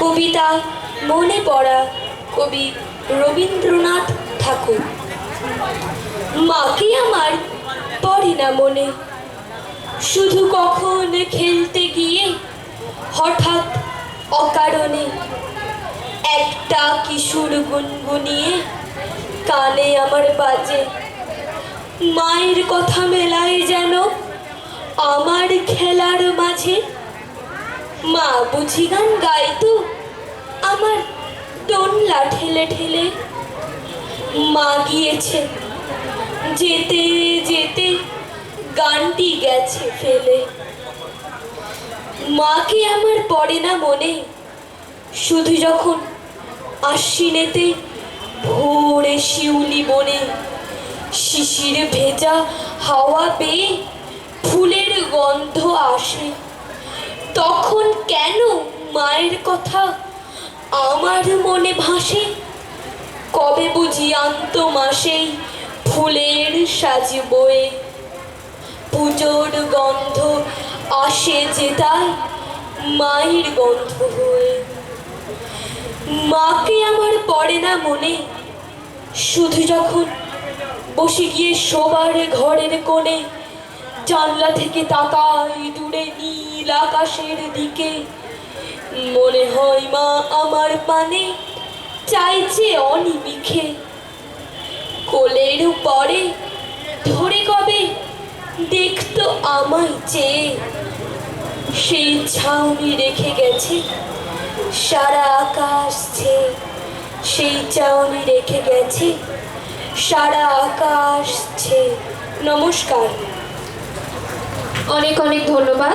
কবিতা মনে পড়া কবি রবীন্দ্রনাথ ঠাকুর। মাকে আমার পড়ে না মনে। শুধু কখন খেলতে গিয়ে হঠাৎ অকারণে একটা কিশোর গুনগুনিয়ে কানে আমার বাজে। মায়ের কথা মেলায় যেন আমার খেলার মাঝে মা বুঝি গান গাইতো আমার দোনলা ঠেলে ঠেলে। মা গিয়েছে। যেতে যেতে গানটি গেছে ফেলে। মাকে আমার পড়ে না মনে। শুধু যখন আশ্বিনেতে ভোরে শিউলি বনে শিশির ভেজা হাওয়া পেয়ে ফুলের গন্ধ আসে। তখন কেন মায়ের কথা আমার মনে ভাসে? কবে বুঝি আন্ত মাসেই ফুলের সাজ বয়ে? পুজোর গন্ধ আসে যে তাই মায়ের গন্ধ হয়ে। মাকে আমার পড়ে না মনে। শুধু যখন বসে গিয়ে শোবার ঘরের কোণে জানলা থেকে তাকাই দূরে নীল আকাশের দিকে। মনে হয় মা আমার পানে চাইছে অনিমিখে। কোলের পরে ধরে কবে দেখতো আমায় চেয়ে সেই ছাউনি রেখে গেছে, সারা আকাশ ছেয়ে সেই চাউনি রেখে গেছে, সারা আকাশ ছে নমস্কার। অনেক অনেক ধন্যবাদ।